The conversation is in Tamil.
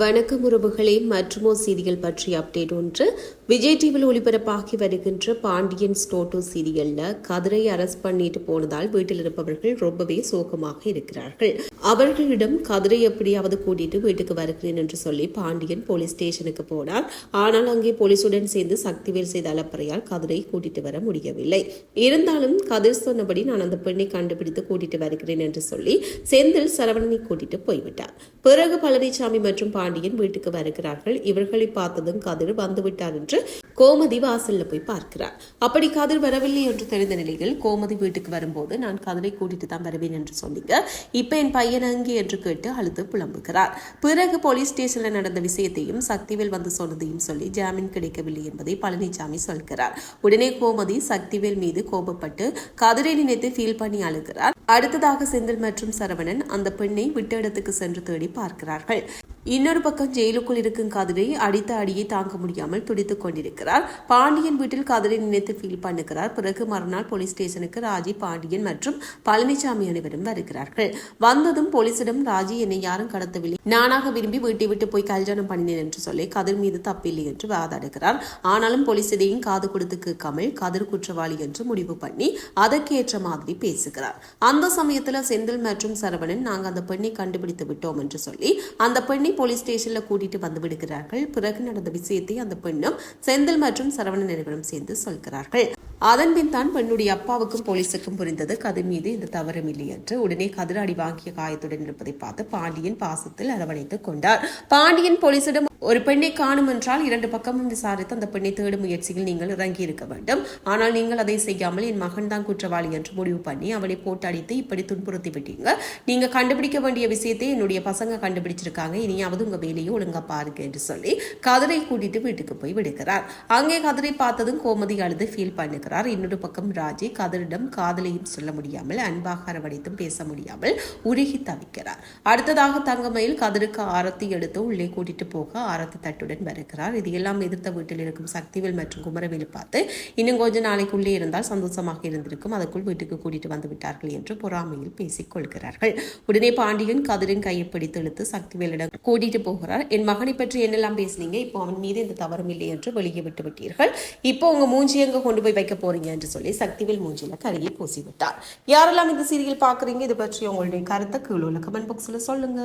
வணக்கம் உறவுகளே மற்றுமோ சீரியல் பற்றிய அப்டேட் ஒன்று. விஜய் டிவியில் ஒளிபரப்பாகி வருகின்ற பாண்டியன் ஸ்டோட்டோ சீரியல்ல கதிரை அரெஸ்ட் பண்ணிட்டு போனதால் வீட்டில் இருப்பவர்கள் ரொம்பவே சோகமாக இருக்கிறார்கள். அவர்களிடம் கதிரை எப்படியாவது கூட்டிட்டு வீட்டுக்கு வருகிறேன் என்று சொல்லி பாண்டியன் போலீஸ் ஸ்டேஷனுக்கு போனார். ஆனால் அங்கே போலீசுடன் சேர்ந்து சக்திவேல் செய்த அலப்பறையால் கதிரை கூட்டிட்டு வர முடியவில்லை. இருந்தாலும் கதிர் சொன்னபடி நான் அந்த பெண்ணை கண்டுபிடித்து கூட்டிட்டு வருகிறேன் என்று சொல்லி செந்தில் சரவணனை கூட்டிட்டு போய்விட்டார். பிறகு பழனிசாமி மற்றும் பாண்டியன் வீட்டுக்கு வருகிறார்கள். இவர்களை பார்த்ததும் கதிர் வந்துவிட்டார் என்று கோமதி வாசல்ல போய் பார்க்கிறார். அப்படி கதிர் வரவில்லை என்று தெரிந்த நிலையில் கோமதி வீட்டுக்கு வரும்போது நான் கதிரை கூட்டிட்டு தான் வருவேன் என்று சொல்லிங்க இப்ப என் பையன் அங்கே என்று கேட்டு அழுத்து புலம்புகிறார். பிறகு போலீஸ் ஸ்டேஷன்ல நடந்த விஷயத்தையும் சக்திவேல் வந்து சொன்னதையும் சொல்லி ஜாமீன் கிடைக்கவில்லை என்பதை பழனிசாமி சொல்கிறார். உடனே கோமதி சக்திவேல் மீது கோபப்பட்டு கதிரை நினைத்து ஃபீல் பண்ணி அழுகிறார். அடுத்ததாக செந்தில் மற்றும் சரவணன் அந்த பெண்ணை விட்ட இடத்துக்கு சென்று தேடி பார்க்கிறார்கள். இன்னொரு பக்கம் ஜெயிலுக்குள் இருக்கும் கதிரை அடித்த அடியை தாங்க முடியாமல் துடித்துக் கொண்டிருக்கிறார். பாண்டியன் வீட்டில் கதிரை நினைத்து ஃபீல் பண்ணுகிறார். பிறகு மறுநாள் போலீஸ் ஸ்டேஷனுக்கு ராஜி பாண்டியன் மற்றும் பழனிசாமி அனைவரும் வருகிறார்கள். வந்ததும் போலீசிடம் ராஜி என்னை யாரும் கடத்தவில்லை. நானாக விரும்பி வீட்டை விட்டு போய் கல்யாணம் பண்ணினேன் என்று சொல்லி கதிர் மீது தப்பில்லை என்று வாதாடுகிறார். ஆனாலும் போலீஸ் இதையும் காது கொடுத்து கேட்காமல் கதிர் குற்றவாளி என்று முடிவு பண்ணி அதற்கேற்ற மாதிரி பேசுகிறார். அந்த சமயத்துல செந்தில் மற்றும் சரவணன் நாங்கள் அந்த பெண்ணை கண்டுபிடித்து விட்டோம் என்று சொல்லி அந்த பெண்ணை போலீஸ் ஸ்டேஷன்ல கூட்டிட்டு வந்து விடுகிறார்கள். பிறகு நடந்த விஷயத்தை அந்த பெண்ணும் செந்தில் மற்றும் சரவணன் அனைவரும் சேர்ந்து சொல்கிறார்கள். அதன்பின் தான் பெண்ணுடைய அப்பாவுக்கும் போலீஸுக்கும் புரிந்தது. கதிர் மீது இந்த தவறும் இல்லை என்று உடனே கதிராடி வாங்கிய காயத்துடன் இருப்பதை பார்த்து பாண்டியன் பாசத்தில் அரவணைத்துக் கொண்டார். பாண்டியன் போலீசிடம் ஒரு பெண்ணை காணும் என்றால் இரண்டு பக்கமும் விசாரித்து அந்த பெண்ணை தேடும் முயற்சியில் நீங்கள் இறங்கி இருக்க வேண்டும். ஆனால் நீங்கள் அதை செய்யாமல் என் மகன் தான் குற்றவாளி என்று முடிவு பண்ணி அவளை போட்டு அடித்து இப்படி துன்புறுத்தி விட்டீங்க. நீங்க கண்டுபிடிக்க வேண்டிய விஷயத்தை என்னுடைய பசங்க கண்டுபிடிச்சிருக்காங்க. இனியாவது உங்க வேலையை ஒழுங்கா பாருங்க என்று சொல்லி கதிரை கூட்டிட்டு வீட்டுக்கு போய் விடுகிறார். அங்கே கதிரை பார்த்ததும் கோமதி அழுது ஃபீல் பண்ணுகிறார். இன்னொரு பக்கம் ராஜி கதிரிடம் காதலையும் சொல்ல முடியாமல் அன்பாக அரவணைத்தும் பேச முடியாமல் உருகி தவிக்கிறார். அடுத்ததாக தங்கமயில் கதிருக்கு ஆரத்தி எடுத்து உள்ளே கூட்டிட்டு போக ஆரத்தி தட்டுடன் வருகிறார். இது எல்லாம் எதிர்த்த வீட்டில் இருக்கும் சக்திவேல் மற்றும் குமரவேலு பார்த்து இன்னும் கொஞ்ச நாளைக்குள்ளே இருந்தால் சந்தோஷமாக இருந்திருக்கும். அதற்குள் வீட்டுக்கு கூட்டிட்டு வந்து விட்டார்கள் என்று பொறாமையில் பேசிக் கொள்கிறார்கள். உடனே பாண்டியன் கதிரின் கையை பிடித்து இழுத்து சக்திவேலிடம் கூட்டிட்டு போகிறார். என் மகனை பற்றி என்னெல்லாம் பேசுனீங்க? இப்போ அவன் மீது எந்த தவறும் இல்லை என்று வெளியே விட்டு விட்டீர்கள். இப்போ உங்க மூஞ்சி எங்க கொண்டு போய் வைக்க போறீங்க? என்று சொல்லி சக்திவேல் மூஞ்சியில கருகி பூசிவிட்டார். யாரெல்லாம் இந்த சீரியல் பாக்குறீங்க இது பற்றி உங்களுடைய கருத்தை கீழே உள்ள கமெண்ட் பாக்ஸ்ல சொல்லுங்க.